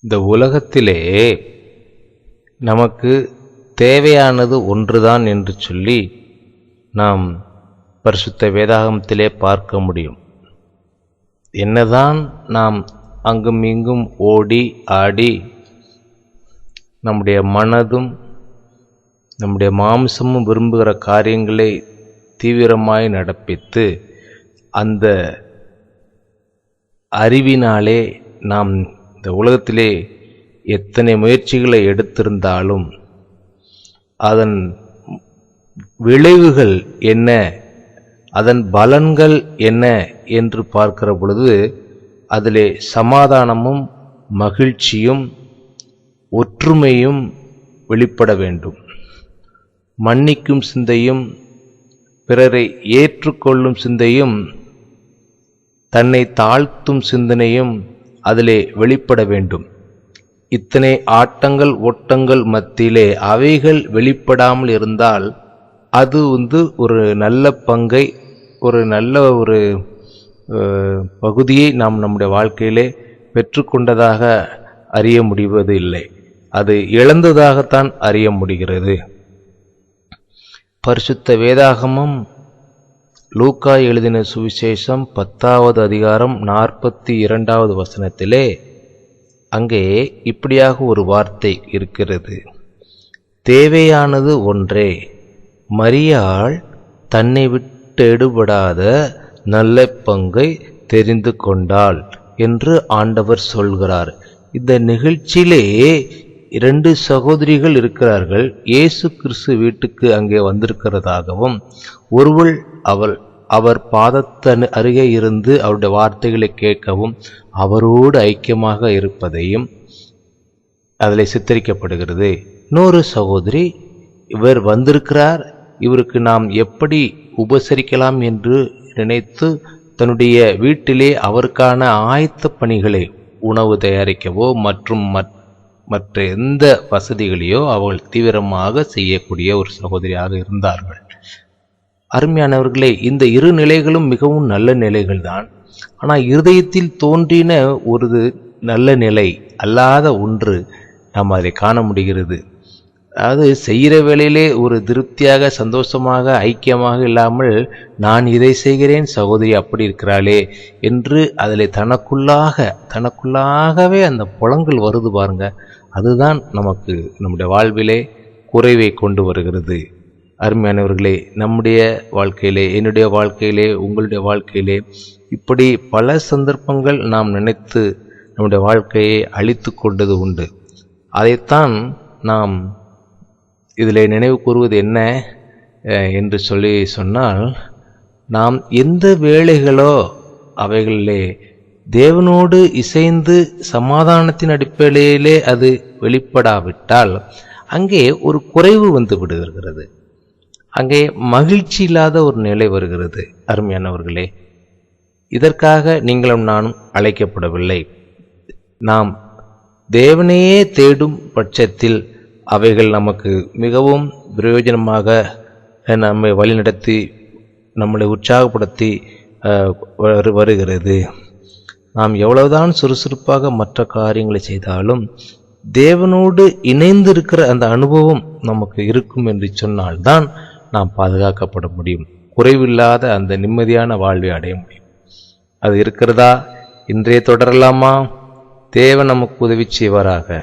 இந்த உலகத்திலே நமக்கு தேவையானது ஒன்றுதான் என்று சொல்லி நாம் பரிசுத்த வேதாகமத்திலே பார்க்க முடியும். என்னதான் நாம் அங்கும் இங்கும் ஓடி ஆடி நம்முடைய மனதும் நம்முடைய மாம்சமும் விரும்புகிற காரியங்களை தீவிரமாய் நடப்பித்து அந்த அறிவினாலே நாம் இந்த உலகத்திலே எத்தனை முயற்சிகளை எடுத்திருந்தாலும் அதன் விளைவுகள் என்ன அதன் பலன்கள் என்ன என்று பார்க்கிற பொழுது அதிலே சமாதானமும் மகிழ்ச்சியும் ஒற்றுமையும் வெளிப்பட வேண்டும். மன்னிக்கும் சிந்தையும் பிறரை ஏற்றுக்கொள்ளும் சிந்தையும் தன்னை தாழ்த்தும் சிந்தனையும் அதிலே வெளிப்பட வேண்டும். இத்தனை ஆட்டங்கள் ஓட்டங்கள் மத்தியிலே அவைகள் வெளிப்படாமல் இருந்தால் அது வந்து ஒரு நல்ல பங்கை ஒரு நல்ல ஒரு பகுதியை நாம் நம்முடைய வாழ்க்கையிலே பெற்றுக்கொண்டதாக அறிய முடிவது இல்லை அது இழந்ததாகத்தான் அறிய முடிகிறது. பரிசுத்த வேதாகமம் லூக்கா எழுதின சுவிசேஷம் பத்தாவது அதிகாரம் நாற்பத்தி இரண்டாவது வசனத்திலே அங்கே இப்படியாக ஒரு வார்த்தை இருக்கிறது. தேவையானது ஒன்றே மரியாள் தன்னை விட்டு எடுபடாத நல்ல பங்கை தெரிந்து கொண்டாள் என்று ஆண்டவர் சொல்கிறார். இந்த நிகழ்ச்சியிலே இரண்டு சகோதரிகள் இருக்கிறார்கள். இயேசு கிறிஸ்து வீட்டுக்கு அங்கே வந்திருக்கிறதாகவும் ஒருவள் அவள் அவர் பாதத்தனு அருகே இருந்து அவருடைய வார்த்தைகளை கேட்கவும் அவரோடு ஐக்கியமாக இருப்பதையும் அதில் சித்தரிக்கப்படுகிறது. இன்னொரு சகோதரி இவர் வந்திருக்கிறார். இவருக்கு நாம் எப்படி உபசரிக்கலாம் என்று நினைத்து தன்னுடைய வீட்டிலே அவருக்கான ஆயத்த பணிகளை உணவு தயாரிக்கவோ மற்றும் மற்ற மற்ற எந்த வசதிகளையோ அவள் தீவிரமாக செய்யக்கூடிய ஒரு சகோதரியாக இருந்தார்கள். அருமையானவர்களே இந்த இரு நிலைகளும் மிகவும் நல்ல நிலைகள் தான். ஆனால் இருதயத்தில் தோன்றின ஒரு நல்ல நிலை அல்லாத ஒன்று நாம் அதை காண முடிகிறது. அதாவது செய்கிற வேலையிலே ஒரு திருப்தியாக சந்தோஷமாக ஐக்கியமாக இல்லாமல் நான் இதை செய்கிறேன் சகோதரி அப்படி இருக்கிறாளே என்று அதில் தனக்குள்ளாக தனக்குள்ளாகவே அந்த புலங்கள் வருது பாருங்க. அதுதான் நமக்கு நம்முடைய வாழ்விலே குறைவை கொண்டு வருகிறது. அருமையானவர்களே நம்முடைய வாழ்க்கையிலே என்னுடைய வாழ்க்கையிலே உங்களுடைய வாழ்க்கையிலே இப்படி பல சந்தர்ப்பங்கள் நாம் நினைத்து நம்முடைய வாழ்க்கையை அழித்து கொண்டது உண்டு. அதைத்தான் நாம் இதில் நினைவு கூறுவது என்ன என்று சொல்லி சொன்னால் நாம் எந்த வேலைகளோ அவைகளிலே தேவனோடு இசைந்து சமாதானத்தின் அடிப்படையிலே அது வெளிப்படாவிட்டால் அங்கே ஒரு குறைவு வந்து விடுகிறது. அங்கே மகிழ்ச்சி இல்லாத ஒரு நிலை வருகிறது அருமையானவர்களே. இதற்காக நீங்களும் நானும் அழைக்கப்படவில்லை. நாம் தேவனையே தேடும் பட்சத்தில் அவைகள் நமக்கு மிகவும் பிரயோஜனமாக நம்மை வழிநடத்தி நம்மளை உற்சாகப்படுத்தி வரு- வருகிறது. நாம் எவ்வளவுதான் சுறுசுறுப்பாக மற்ற காரியங்களை செய்தாலும் தேவனோடு இணைந்து இருக்கிற அந்த அனுபவம் நமக்கு இருக்கும் என்று சொன்னால்தான் நாம் பாதுகாக்கப்பட முடியும். குறைவில்லாத அந்த நிம்மதியான வாழ்வை அடைய முடியும். அது இருக்கிறதா? இன்றைய தொடரலாமா? தேவன் நமக்கு உதவி செய்வாராக.